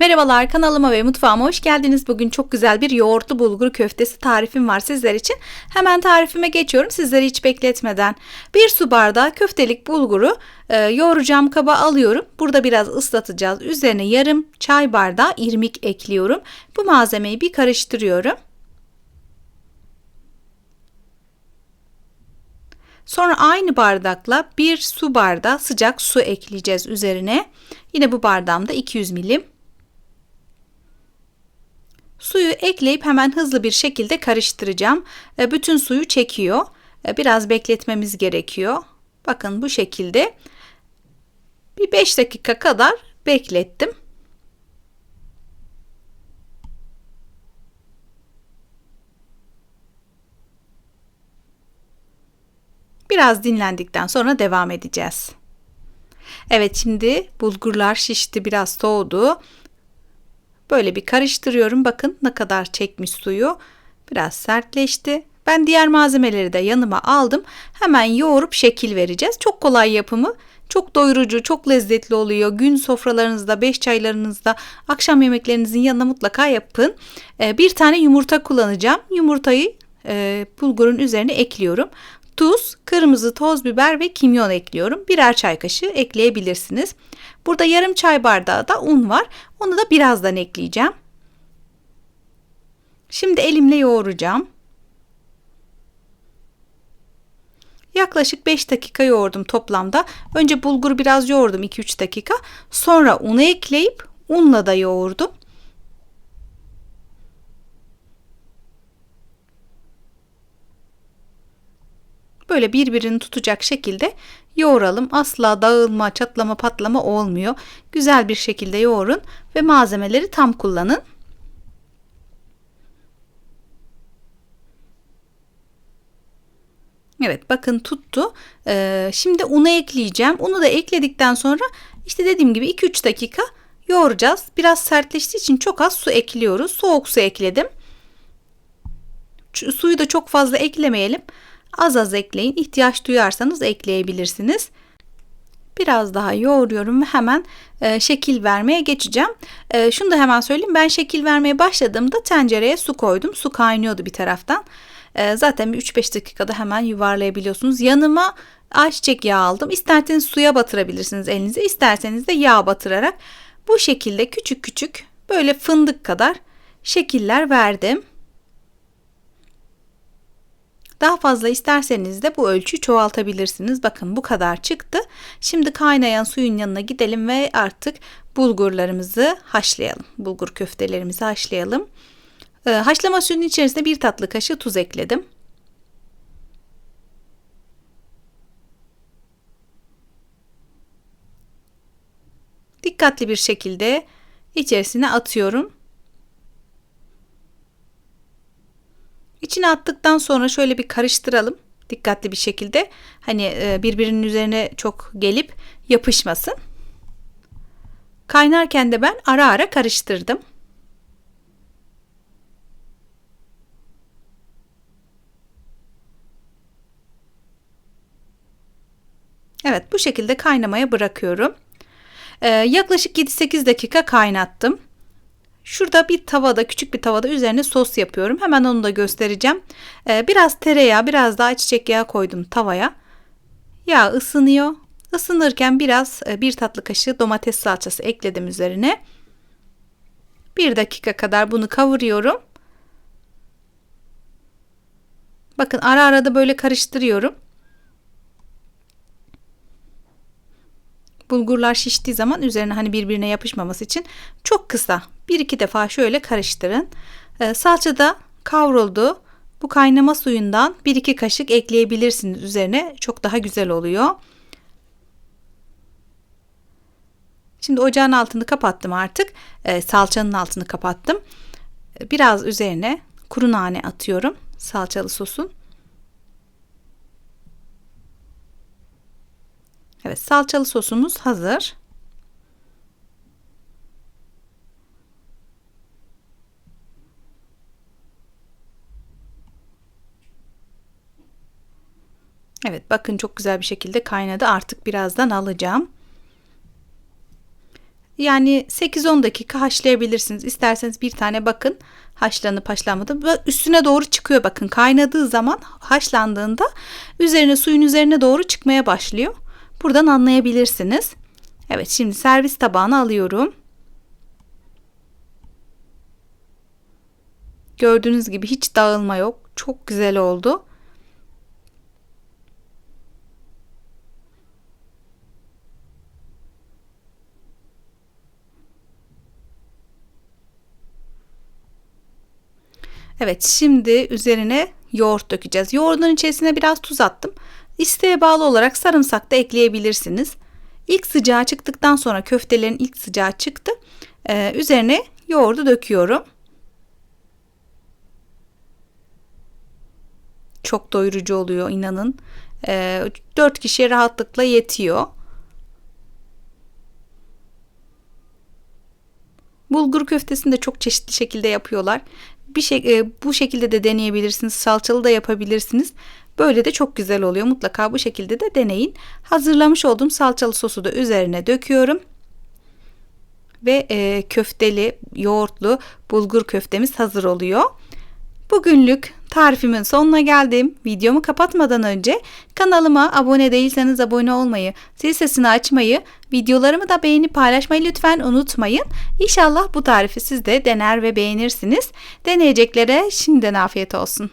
Merhabalar kanalıma ve mutfağıma hoş geldiniz. Bugün çok güzel bir yoğurtlu bulgur köftesi tarifim var sizler için. Hemen tarifime geçiyorum sizleri hiç bekletmeden. Bir su bardağı köftelik bulguru e, yoğuracağım kaba alıyorum. Burada biraz ıslatacağız. Üzerine yarım çay bardağı irmik ekliyorum. Bu malzemeyi bir karıştırıyorum. Sonra aynı bardakla bir su bardağı sıcak su ekleyeceğiz üzerine. Yine bu bardağımda 200 milim. Suyu ekleyip hemen hızlı bir şekilde karıştıracağım. E, bütün suyu çekiyor. E, biraz bekletmemiz gerekiyor. Bakın bu şekilde bir 5 dakika kadar beklettim. Biraz dinlendikten sonra devam edeceğiz. Evet şimdi bulgurlar şişti biraz soğudu. Böyle bir karıştırıyorum. Bakın ne kadar çekmiş suyu. Biraz sertleşti. Ben diğer malzemeleri de yanıma aldım. Hemen yoğurup şekil vereceğiz. Çok kolay yapımı. Çok doyurucu, çok lezzetli oluyor. Gün sofralarınızda, beş çaylarınızda, akşam yemeklerinizin yanına mutlaka yapın. Ee, bir tane yumurta kullanacağım. Yumurtayı e, bulgurun üzerine ekliyorum. Tuz, kırmızı toz biber ve kimyon ekliyorum. Birer çay kaşığı ekleyebilirsiniz. Burada yarım çay bardağı da un var. Onu da birazdan ekleyeceğim. Şimdi elimle yoğuracağım. Yaklaşık 5 dakika yoğurdum toplamda. Önce bulgur biraz yoğurdum 2-3 dakika. Sonra unu ekleyip unla da yoğurdum. Böyle birbirini tutacak şekilde yoğuralım. Asla dağılma, çatlama, patlama olmuyor. Güzel bir şekilde yoğurun ve malzemeleri tam kullanın. Evet bakın tuttu. Ee, şimdi unu ekleyeceğim. Unu da ekledikten sonra işte dediğim gibi 2-3 dakika yoğuracağız. Biraz sertleştiği için çok az su ekliyoruz. Soğuk su ekledim. Suyu da çok fazla eklemeyelim. Az az ekleyin. İhtiyaç duyarsanız ekleyebilirsiniz. Biraz daha yoğuruyorum ve hemen e, şekil vermeye geçeceğim. E, şunu da hemen söyleyeyim. Ben şekil vermeye başladığımda tencereye su koydum. Su kaynıyordu bir taraftan. E, zaten 3-5 dakikada hemen yuvarlayabiliyorsunuz. Yanıma ayçiçek yağı aldım. İsterseniz suya batırabilirsiniz elinize. İsterseniz de yağ batırarak bu şekilde küçük küçük böyle fındık kadar şekiller verdim. Daha fazla isterseniz de bu ölçüyü çoğaltabilirsiniz. Bakın bu kadar çıktı. Şimdi kaynayan suyun yanına gidelim ve artık bulgurlarımızı haşlayalım. Bulgur köftelerimizi haşlayalım. Ee, haşlama suyun içerisine bir tatlı kaşığı tuz ekledim. Dikkatli bir şekilde içerisine atıyorum. İçine attıktan sonra şöyle bir karıştıralım dikkatli bir şekilde. Hani e, birbirinin üzerine çok gelip yapışmasın. Kaynarken de ben ara ara karıştırdım. Evet bu şekilde kaynamaya bırakıyorum. Ee, yaklaşık 7-8 dakika kaynattım. Şurada bir tavada küçük bir tavada üzerine sos yapıyorum. Hemen onu da göstereceğim. Ee, biraz tereyağı biraz daha çiçek yağı koydum tavaya. Yağ ısınıyor. Isınırken biraz e, bir tatlı kaşığı domates salçası ekledim üzerine. Bir dakika kadar bunu kavuruyorum. Bakın ara ara da böyle karıştırıyorum. bulgurlar şiştiği zaman üzerine hani birbirine yapışmaması için çok kısa bir iki defa şöyle karıştırın. Ee, salça da kavruldu. Bu kaynama suyundan bir iki kaşık ekleyebilirsiniz üzerine. Çok daha güzel oluyor. Şimdi ocağın altını kapattım artık. Ee, salçanın altını kapattım. Ee, biraz üzerine kuru nane atıyorum. Salçalı sosun. Evet salçalı sosumuz hazır. Evet bakın çok güzel bir şekilde kaynadı. Artık birazdan alacağım. yani 8-10 dakika haşlayabilirsiniz. İsterseniz bir tane bakın haşlanıp haşlanmadı. Üstüne doğru çıkıyor bakın. Kaynadığı zaman haşlandığında üzerine suyun üzerine doğru çıkmaya başlıyor. Buradan anlayabilirsiniz. Evet şimdi servis tabağına alıyorum. Gördüğünüz gibi hiç dağılma yok. Çok güzel oldu. Evet şimdi üzerine yoğurt dökeceğiz. Yoğurdun içerisine biraz tuz attım. İsteğe bağlı olarak sarımsak da ekleyebilirsiniz. İlk sıcağı çıktıktan sonra köftelerin ilk sıcağı çıktı. Ee, üzerine yoğurdu döküyorum. Çok doyurucu oluyor inanın. Ee, 4 kişiye rahatlıkla yetiyor. Bulgur köftesini de çok çeşitli şekilde yapıyorlar. Bir şey, e, bu şekilde de deneyebilirsiniz. Salçalı da yapabilirsiniz. Böyle de çok güzel oluyor. Mutlaka bu şekilde de deneyin. Hazırlamış olduğum salçalı sosu da üzerine döküyorum. Ve e, köfteli, yoğurtlu bulgur köftemiz hazır oluyor. Bugünlük tarifimin sonuna geldim. Videomu kapatmadan önce kanalıma abone değilseniz abone olmayı, zil sesini açmayı, videolarımı da beğenip paylaşmayı lütfen unutmayın. İnşallah bu tarifi siz de dener ve beğenirsiniz. Deneyeceklere şimdiden afiyet olsun.